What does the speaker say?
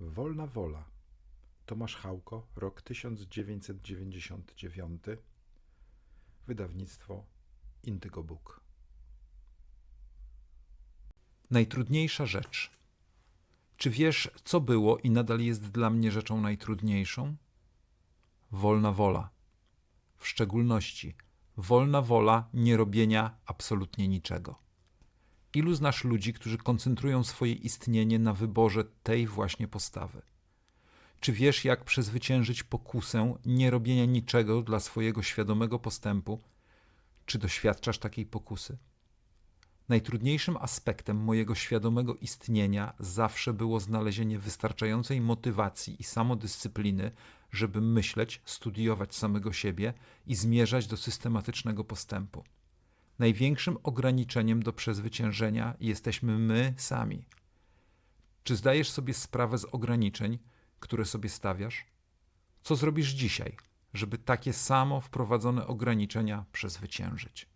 Wolna wola. Tomasz Chałko, rok 1999. Wydawnictwo Indygo Book. Najtrudniejsza rzecz. Czy wiesz, co było i nadal jest dla mnie rzeczą najtrudniejszą? Wolna wola. W szczególności wolna wola nierobienia absolutnie niczego. Ilu znasz ludzi, którzy koncentrują swoje istnienie na wyborze tej właśnie postawy? Czy wiesz, jak przezwyciężyć pokusę nierobienia niczego dla swojego świadomego postępu? Czy doświadczasz takiej pokusy? Najtrudniejszym aspektem mojego świadomego istnienia zawsze było znalezienie wystarczającej motywacji i samodyscypliny, żeby myśleć, studiować samego siebie i zmierzać do systematycznego postępu. Największym ograniczeniem do przezwyciężenia jesteśmy my sami. Czy zdajesz sobie sprawę z ograniczeń, które sobie stawiasz? Co zrobisz dzisiaj, żeby takie samo wprowadzone ograniczenia przezwyciężyć?